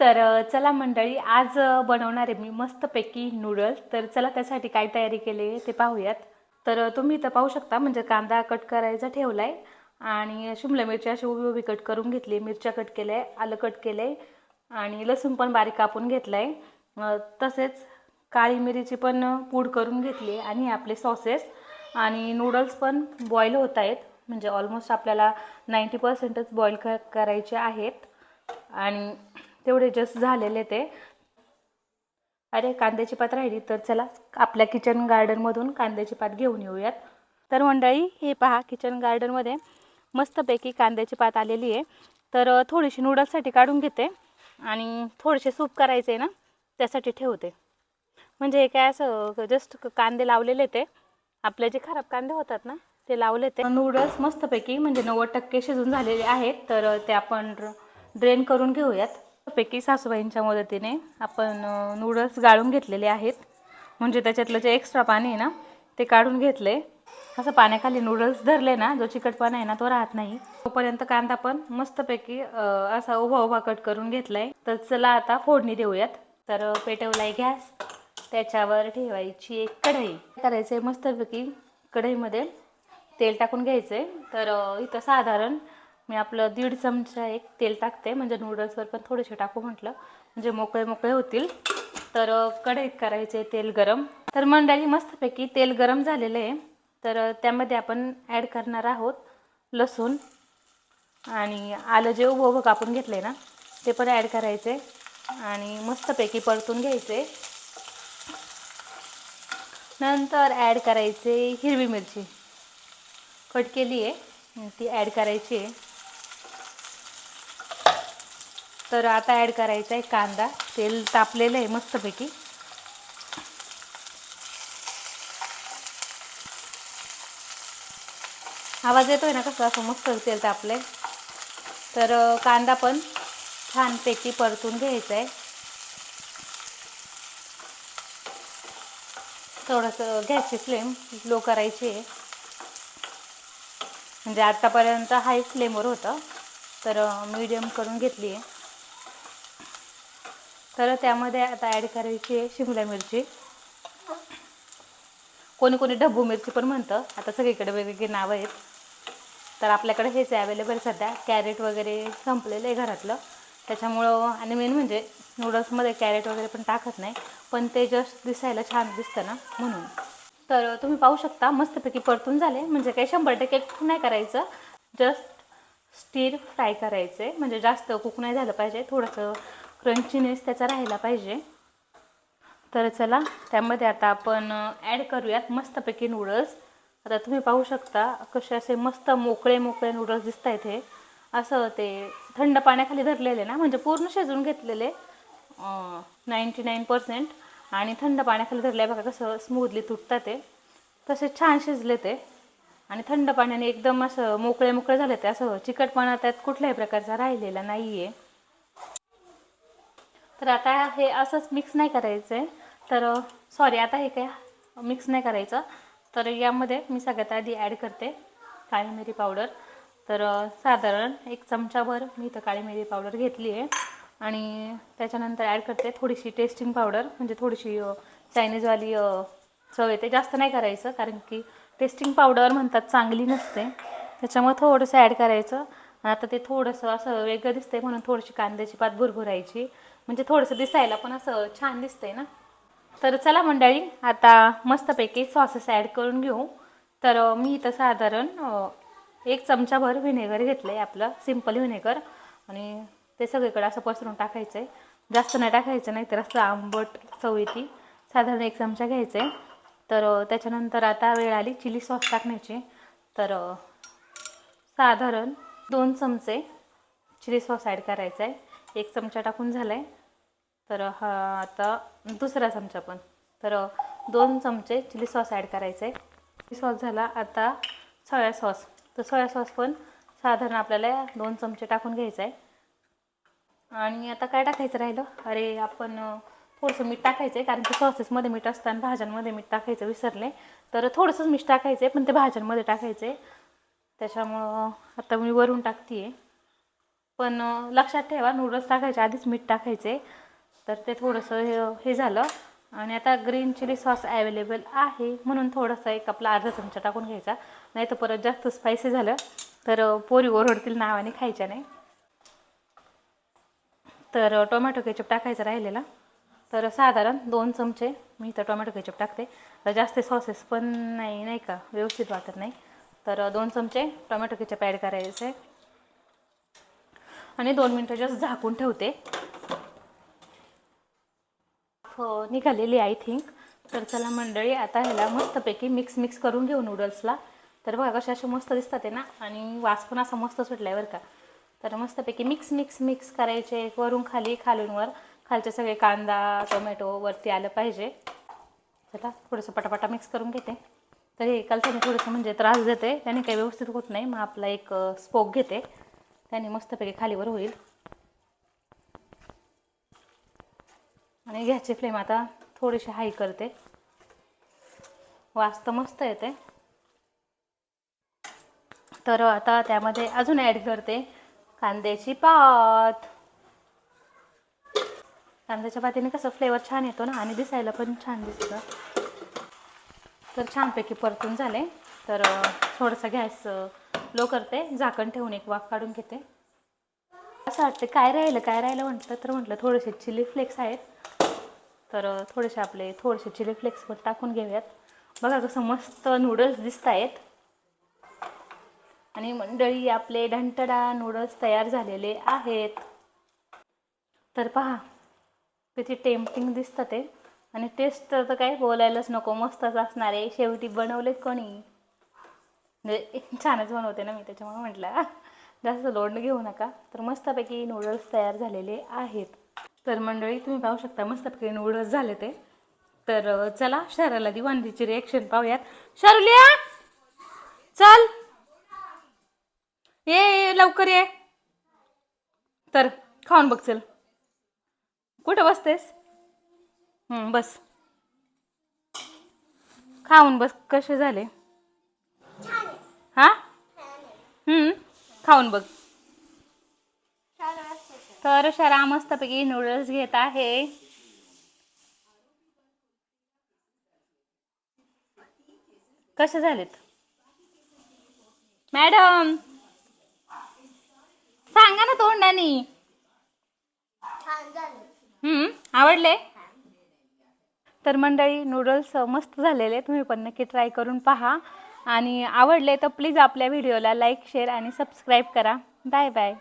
तर चला मंडळी आज बनवणार आहे मी मस्तपैकी नूडल्स तर चला त्यासाठी काय तयारी केली आहे ते पाहूयात. तर तुम्ही इथं पाहू शकता म्हणजे कांदा कट करायचा ठेवला आहे आणि शिमला मिरची अशी उभी उभी कट करून घेतली मिरच्या कट केल्या आहे आलं कट केलं आहे आणि लसूण पण बारीक कापून घेतलं आहे तसेच काळी मिरीची पण पूड करून घेतली आहे आणि आपले सॉसेस आणि नूडल्स पण बॉईल होत आहेत. म्हणजे ऑलमोस्ट आपल्याला नाईंटी पर्सेंटच बॉईल क करायचे आहेत. आणि तेवढे जस्ट झालेले ते. अरे कांद्याची पात राहिली तर चला आपल्या किचन गार्डनमधून कांद्याची पात घेऊन येऊयात. तर मंडळी हे पहा किचन गार्डनमध्ये मस्तपैकी कांद्याची पात आलेली आहे. तर थोडीशी नूडल्ससाठी काढून घेते आणि थोडेसे सूप करायचे ना त्यासाठी ठेवते. म्हणजे हे काय असं जस्ट कांदे लावलेले ते. आपले जे खराब कांदे होतात ना ते लावले ते. नूडल्स मस्तपैकी म्हणजे नव्वद टक्के शिजून झालेले आहेत. तर ते आपण ड्रेन करून घेऊयात. पैकी सासूबाईंच्या मदतीने आपण नूडल्स गाळून घेतलेले आहेत. म्हणजे त्याच्यातलं जे एक्स्ट्रा पाणी आहे ना ते काढून घेतले. असं पाण्याखाली नूडल्स धरले ना जो चिकटपणा आहे ना तो राहत नाही. तोपर्यंत कांदा पण मस्तपैकी असा उभा उभा कट करून घेतलाय. तर चला आता फोडणी देऊयात. तर पेटवलाय गॅस. त्याच्यावर ठेवायची एक कढई. करायचं आहे मस्तपैकी कढईमध्ये तेल टाकून घ्यायचं आहे तर इथं साधारण मी आपलं दीड चमचा एक तेल टाकते. म्हणजे नूडल्सवर पण थोडेसे टाकू म्हटलं. म्हणजे मोकळे मोकळे होतील. तर कढईत करायचे तेल गरम. तर मंडळी मस्तपैकी तेल गरम झालेलं आहे. तर त्यामध्ये आपण ॲड करणार आहोत लसूण आणि आलं जे उभं उभं कापून घेतलं आहे ना ते पण ॲड करायचे आणि मस्तपैकी परतून घ्यायचे. नंतर ॲड करायचे हिरवी मिरची. कट केली आहे ती ॲड करायची आहे. तर आता ॲड करायचा आहे कांदा. तेल तापलेलं आहे मस्तपैकी. आवाज येतोय ना कसं? असं मस्त तेल तापलंय. तर कांदा पण छानपैकी परतून घ्यायचा आहे. थोडंसं गॅसची फ्लेम लो करायची आहे. म्हणजे आत्तापर्यंत हाय फ्लेमवर होतं. तर मीडियम करून घेतली आहे. तर त्यामध्ये आता ॲड करायची आहे शिमला मिरची. कोणी कोणी ढब्बू मिरची पण म्हणतं. आता सगळीकडे वेगवेगळी नावं आहेत. तर आपल्याकडे हेच आहे अवेलेबल सध्या. कॅरेट वगैरे संपलेलं आहे घरातलं. त्याच्यामुळं आणि मेन म्हणजे नूडल्समध्ये कॅरेट वगैरे पण टाकत नाही. पण ते जस्ट दिसायला छान दिसतं ना म्हणून. तर तुम्ही पाहू शकता मस्तपैकी परतून झाले. म्हणजे काही शंभर टक्के कुक नाही करायचं. जस्ट स्टीर फ्राय करायचे म्हणजे जास्त कुक नाही झालं पाहिजे. थोडंसं क्रंचीनेस त्याचा राहायला पाहिजे. तर चला त्यामध्ये आता आपण ॲड करूयात मस्तपैकी नूडल्स आता तुम्ही पाहू शकता कसे असे मस्त मोकळे मोकळे नूडल्स दिसत आहेत हे. असं ते थंड पाण्याखाली धरलेले ना म्हणजे पूर्ण शिजून घेतलेले नाईंटी नाईन पर्सेंट आणि थंड पाण्याखाली धरले बघा कसं स्मूथली तुटतात ते. तसे छान शिजले ते. आणि थंड पाण्याने एकदम असं मोकळे मोकळे झाले ते. असं चिकटपणा त्यात कुठल्याही प्रकारचा राहिलेला नाही आहे तर आता हे असंच मिक्स नाही करायचं आहे तर सॉरी आता हे काय मिक्स नाही करायचं. तर यामध्ये मी सगळ्यात आधी ॲड करते काळी मिरी पावडर तर साधारण एक चमचाभर मी इथं काळी मिरी पावडर घेतली आहे. आणि त्याच्यानंतर ॲड करते थोडीशी टेस्टिंग पावडर म्हणजे थोडीशी चायनीजवाली चव येते. जास्त नाही करायचं कारण की टेस्टिंग पावडर म्हणतात चांगली नसते. त्याच्यामुळे थोडंसं ॲड करायचं. आता ते थोडंसं असं वेगळं दिसतंय म्हणून थोडीशी कांद्याची पात भुरभुरायची. म्हणजे थोडंसं दिसायला पण असं छान दिसतंय ना. तर चला मंडळी आता मस्तपैकी सॉसेस ॲड करून घेऊ. तर मी इथं साधारण एक चमचाभर व्हिनेगर घेतलं आहे आपलं सिंपल व्हिनेगर. आणि ते सगळीकडे असं पसरून टाकायचं आहे जास्त नाही टाकायचं नाही तर असं आंबट चव येते साधारण एक चमचा घ्यायचं आहे तर त्याच्यानंतर आता वेळ आली चिली सॉस टाकण्याची. तर साधारण दोन चमचे चिली सॉस ॲड करायचा आहे. एक चमचा टाकून झाला आहे तर हा आता दुसरा चमचा पण. तर दोन चमचे चिली सॉस ॲड करायचं आहे. चिली सॉस झाला आता सोया सॉस. तर सोया सॉस पण साधारण आपल्याला दोन चमचे टाकून घ्यायचं आहे. आणि आता काय टाकायचं राहिलं? अरे आपण थोडंसं मीठ टाकायचं आहे कारण की सॉसेसमध्ये मीठ असतं आणि भाज्यांमध्ये मीठ टाकायचं विसरले. तर थोडंसंच मीठ टाकायचं आहे पण ते भाज्यांमध्ये टाकायचं आहे त्याच्यामुळं आता मी वरून टाकते आहे पण लक्षात ठेवा नूडल्स टाकायच्या आधीच मीठ टाकायचे. तर ते थोडंसं हे हे झालं. आणि आता ग्रीन चिली सॉस ॲवेलेबल आहे. म्हणून थोडंसं एक आपला अर्धा चमचा टाकून घ्यायचा. नाही तर परत जास्त स्पायसी झालं तर पोरी ओरडतील नावाने खायच्या नाही. तर टोमॅटो केचप टाकायचा राहिलेला. तर साधारण दोन चमचे मी इथं टोमॅटो केचप टाकते. तर जास्त सॉसेस पण नाही नाही का? व्यवस्थित वाटत नाही. तर दोन चमचे टोमॅटो केचप ॲड करायचे. आणि दोन मिनटं जस्ट झाकून ठेवते. हो निघालेली आय थिंक तर चला मंडळी आता ह्याला मस्तपैकी मिक्स मिक्स करून घेऊ नूडल्सला तर बघा कशा असे मस्त दिसतात आहे ना? आणि वास पण असा मस्त सुटला आहे बरं का. तर मस्तपैकी मिक्स मिक्स मिक्स करायचे वरून खाली खालून वर खालचे सगळे कांदा टोमॅटो वरती आलं पाहिजे. चला थोडंसं पटापटा मिक्स करून घेते. तर हे त्याने थोडंसं म्हणजे त्रास देते त्याने काही व्यवस्थित होत नाही. मग आपला एक स्पोक घेते. त्याने मस्तपैकी खालीवर होईल. आणि गॅसची फ्लेम आता थोडीशी हाय करते. वास तर मस्त येते तर आता त्यामध्ये अजून ॲड करते कांद्याची पात. कांद्याच्या पातीने कसं फ्लेवर छान येतो ना? आणि दिसायला पण छान दिसतं. तर छानपैकी परतून झाले. तर थोडंसं गॅस लो करते. झाकण ठेवून एक वाफ काढून घेते. असं वाटतं काय राहिलं काय राहिलं म्हटलं तर म्हटलं थोडेसे चिली फ्लेक्स आहेत. तर थोडेसे आपले थोडेसे चिली फ्लेक्स पण टाकून घेऊयात. बघा कसं मस्त नूडल्स दिसत आहेत. आणि मंडळी आपले ढंटडा नूडल्स तयार झालेले आहेत. तर पहा किती टेम्पटिंग दिसतं ते. आणि टेस्ट तर काय बोलायलाच नको मस्तच असणार आहे. शेवटी बनवलेत कोणी? म्हणजे छानच बनवते ना मी त्याच्यामुळे म्हटलं जास्त लोड घेऊ नका. तर मस्तपैकी नूडल्स तयार झालेले आहेत. तर मंडळी तुम्ही पाहू शकता मस्तपैकी नूडल्स झाले ते. तर चला शहराला दिवाणीची रिएक्शन पाहूयात. शारुलिया! चल! ये ये, लवकर ये. तर खाऊन बघ चल. कुठं बसतेस? हं, बस. खाऊन बस कसे झाले? हा? हं, खाऊन बघ. तर शरा मस्तपैकी नूडल्स घेत आहे. कसे झालेत? मॅडम! सांगा ना तोंडानी. हम्म आवडले? तर मंडळी नूडल्स मस्त झालेले तुम्ही पण नक्की ट्राय करून पहा. आणि आवडले तर प्लीज आपल्या व्हिडिओला लाईक शेअर आणि सबस्क्राईब करा. Bye bye